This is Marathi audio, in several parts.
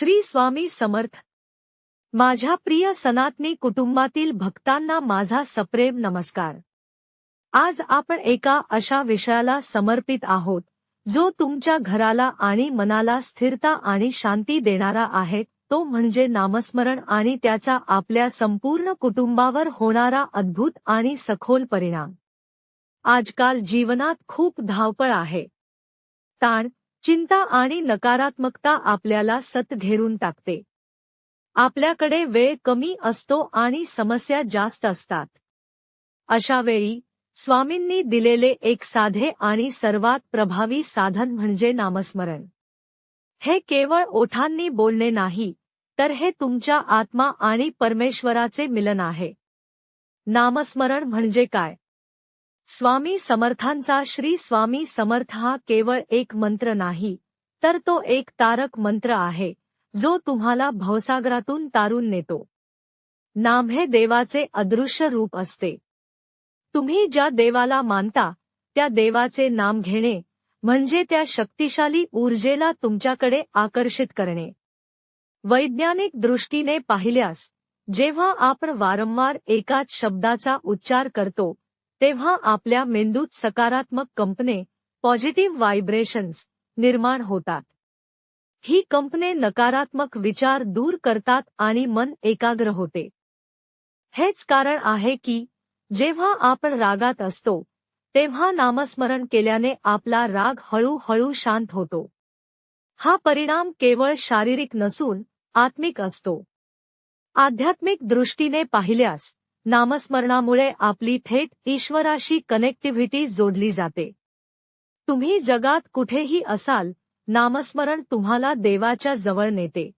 श्री स्वामी समर्थ. माझ्या प्रिय सनातनी कुटुंबातील भक्तांना माझा सप्रेम नमस्कार. आज आपण एका अशा विषयाला समर्पित आहोत जो तुमच्या घराला आणि मनाला स्थिरता आणि शांती देणारा आहे तो म्हणजे नामस्मरण आणि त्याचा आपल्या संपूर्ण कुटुंबावर होणारा अद्भुत आणि सखोल परिणाम. आजकाल जीवनात खूप धावपळ आहे. ताण चिंता आणि नकारात्मकता आपल्याला सत घेरून टाकते. आपल्याकडे वेळ कमी असतो आणि समस्या जास्त असतात. अशा वेळी स्वामींनी दिलेले एक साधे आणि सर्वात प्रभावी साधन म्हणजे नामस्मरण. हे केवळ ओठांनी बोलणे नाही तर हे तुमच्या आत्मा आणि परमेश्वराचे मिलन आहे. नामस्मरण म्हणजे काय? स्वामी समर्थांचा श्री स्वामी समर्थ हा केवळ एक मंत्र नाही तर तो एक तारक मंत्र आहे जो तुम्हाला भवसागरातून तारून नेतो. नाम हे देवाचे अदृश्य रूप असते. तुम्ही ज्या देवाला मानता त्या देवाचे नाम घेणे म्हणजे त्या शक्तिशाली ऊर्जेला तुमच्याकडे आकर्षित करणे. वैज्ञानिक दृष्टीने पाहिल्यास जेव्हा आपण वारंवार एकाच शब्दाचा उच्चार करतो तेव्हा आपल्या मेंदूत सकारात्मक कंपने पॉझिटिव्ह व्हायब्रेशन्स निर्माण होतात. ही कंपने नकारात्मक विचार दूर करतात आणि मन एकाग्र होते. हेच कारण आहे की जेव्हा आपण रागात असतो तेव्हा नामस्मरण केल्याने आपला राग हळूहळू शांत होतो. हा परिणाम केवळ शारीरिक नसून आत्मिक असतो. आध्यात्मिक दृष्टीने पाहिल्यास नामस्मरणामुळे आपली थेट ईश्वराशी कनेक्टिव्हिटी जोडली जाते. तुम्ही जगात कुठेही असाल नामस्मरण तुम्हाला देवाच्या जवळ नेते.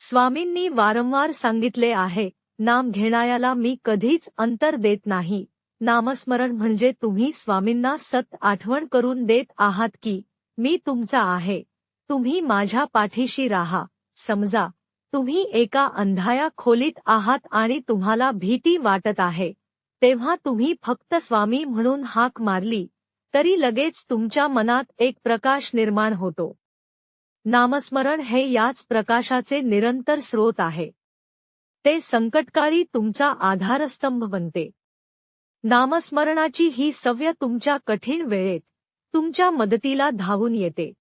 स्वामींनी वारंवार सांगितले आहे नाम घेणायाला मी कधीच अंतर देत नाही. नामस्मरण म्हणजे तुम्ही स्वामींना सत आठवण करून देत आहात की मी तुमचा आहे. तुम्ही माझ्या पाठीशी राहा. समजा तुम्ही एका अंधाया खोलीत आहात आणि तुम्हाला भीती वाटत आहे. तेव्हा तुम्ही फक्त स्वामी म्हणून हाक मारली तरी लगेच तुमच्या मनात एक प्रकाश निर्माण होतो. नामस्मरण हे याच प्रकाशाचे निरंतर स्रोत आहे. ते संकटकारी तुमचा आधारस्तंभ बनते. नामस्मरणाची ही सव्य तुमच्या कठीण वेळेत तुमच्या मदतीला धावून येते.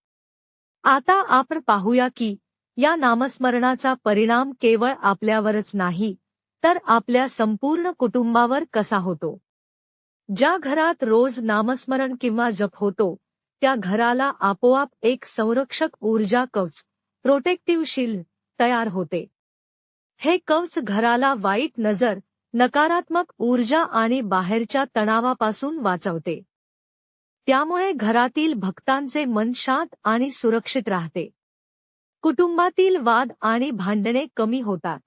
आता आपण पाहूया की या नामस्मरणाचा परिणाम केवळ आपल्यावरच नाही तर आपल्या संपूर्ण कुटुंबावर कसा होतो? ज्या घरात रोज नामस्मरण किंवा जप होतो त्या घराला आपोआप एक संरक्षक ऊर्जा कवच प्रोटेक्टिव्ह शिल्ड तयार होते. हे कवच घराला वाईट नजर नकारात्मक ऊर्जा आणि बाहेरच्या तणावापासून वाचवते. त्यामुळे घरातील भक्तांचे मन शांत आणि सुरक्षित राहते. कुटुंबातील वाद आणि भांडणे कमी होतात.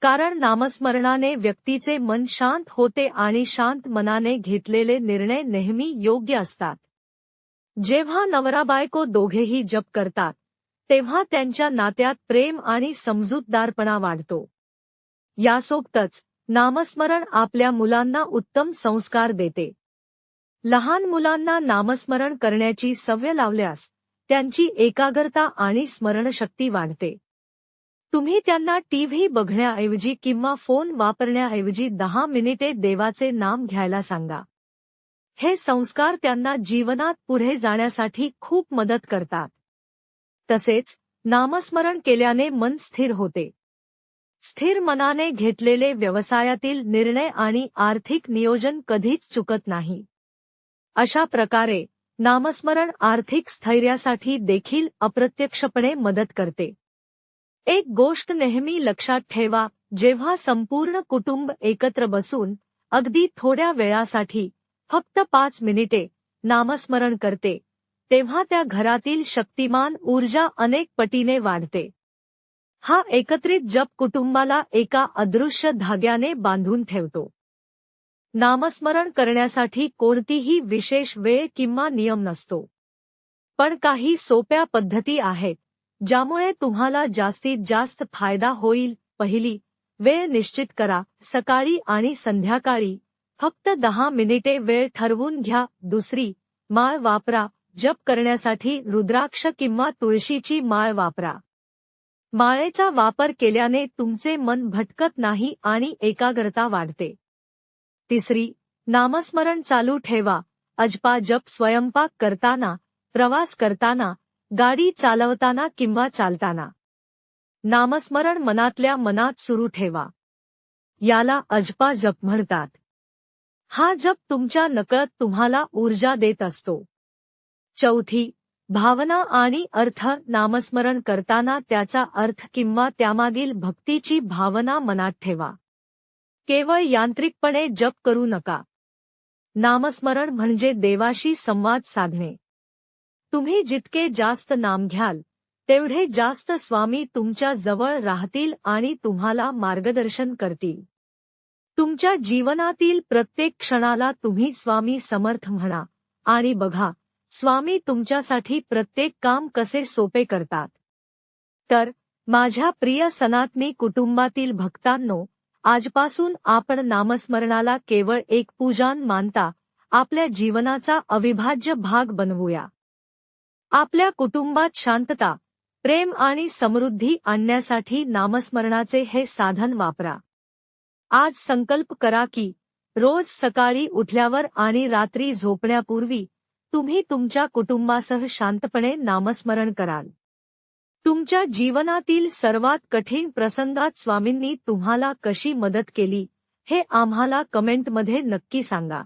कारण नामस्मरणाने व्यक्तीचे मन शांत होते आणि शांत मनाने घेतलेले निर्णय नेहमी योग्य असतात. जेव्हा नवरा बायको दोघेही जप करतात तेव्हा त्यांच्या नात्यात प्रेम आणि समजूतदारपणा वाढतो. यासोबतच नामस्मरण आपल्या मुलांना उत्तम संस्कार देते. लहान मुलांना नामस्मरण करण्याची सवय लावल्यास त्यांची एकाग्रता आणि स्मरणशक्ती वाढते. तुम्ही त्यांना टीव्ही बघण्याऐवजी किंवा फोन वापरण्याऐवजी दहा मिनिटे देवाचे नाम घ्यायला सांगा. हे संस्कार त्यांना जीवनात पुढे जाण्यासाठी खूप मदत करतात. तसेच नामस्मरण केल्याने मन स्थिर होते. स्थिर मनाने घेतलेले व्यवसायातील निर्णय आणि आर्थिक नियोजन कधीच चुकत नाही. अशा प्रकारे नामस्मरण आर्थिक स्थैर्यासाठी देखील अप्रत्यक्षपणे मदत करते. एक गोष्ट नेहमी लक्षात ठेवा जेव्हा संपूर्ण कुटुंब एकत्र बसून अगदी थोड्या वेळासाठी फक्त पाच मिनिटे नामस्मरण करते तेव्हा त्या घरातील शक्तिमान ऊर्जा अनेक पटीने वाढते. हा एकत्रित जप कुटुंबाला एका अदृश्य धाग्याने बांधून ठेवतो. नामस्मरण करण्यासाठी कोणतीही विशेष वेळ किंवा नियम नसतो. पण काही सोप्या पद्धती आहेत ज्यामुळे तुम्हाला जास्तीत जास्त फायदा होईल. पहिली वेळ निश्चित करा. सकाळी आणि संध्याकाळी फक्त दहा मिनिटे वेळ ठरवून घ्या. दुसरी माळ वापरा. जप करण्यासाठी रुद्राक्ष किंवा तुळशीची माळ वापरा. माळेचा वापर केल्याने तुमचे मन भटकत नाही आणि एकाग्रता वाढते. तिसरी नामस्मरण चालू ठेवा. अजपा जप स्वयंपाक करताना प्रवास करताना गाडी चालवताना किंवा चालताना. नामस्मरण मनातल्या मनात सुरू ठेवा. याला अजपा जप म्हणतात. हा जप तुमच्या नकळत तुम्हाला ऊर्जा देत असतो. चौथी भावना आणि अर्थ नामस्मरण करताना त्याचा अर्थ किंवा त्यामागील भक्तीची भावना मनात ठेवा. केवळ यांत्रिकपणे जप करू नका. नामस्मरण म्हणजे देवाशी संवाद साधणे. तुम्ही जितके जास्त नाम घ्याल तेवढे जास्त स्वामी तुमच्या जवळ राहतील आणि तुम्हाला मार्गदर्शन करतील. तुमच्या जीवनातील प्रत्येक क्षणाला तुम्ही स्वामी समर्थ म्हणा आणि बघा स्वामी तुमच्यासाठी प्रत्येक काम कसे सोपे करतात. तर माझ्या प्रिय सनातनी कुटुंबातील भक्तांनो आजपासून आपण नामस्मरणाला केवळ एक पूजान मानता आपल्या जीवनाचा अविभाज्य भाग बनवूया. आपल्या कुटुंबात शांतता प्रेम आणि समृद्धी आणण्यासाठी नामस्मरणाचे हे साधन वापरा. आज संकल्प करा की रोज सकाळी उठल्यावर आणि रात्री झोपण्यापूर्वी तुम्ही तुमच्या कुटुंबासह शांतपणे नामस्मरण कराल. तुमच्या जीवनातील सर्वात कठीण प्रसंगात स्वामींनी तुम्हाला कशी मदत केली हे आम्हाला कमेंटमध्ये नक्की सांगा.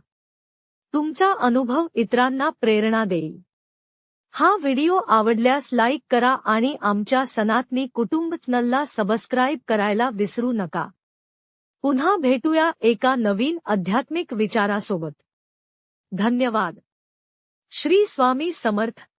तुमचा अनुभव इतरांना प्रेरणा देईल. हा व्हिडिओ आवडल्यास लाईक करा आणि आमच्या सनातनी कुटुंब चॅनलला सबस्क्राईब करायला विसरू नका. पुन्हा भेटूया एका नवीन आध्यात्मिक विचारासोबत. धन्यवाद. श्री स्वामी समर्थ.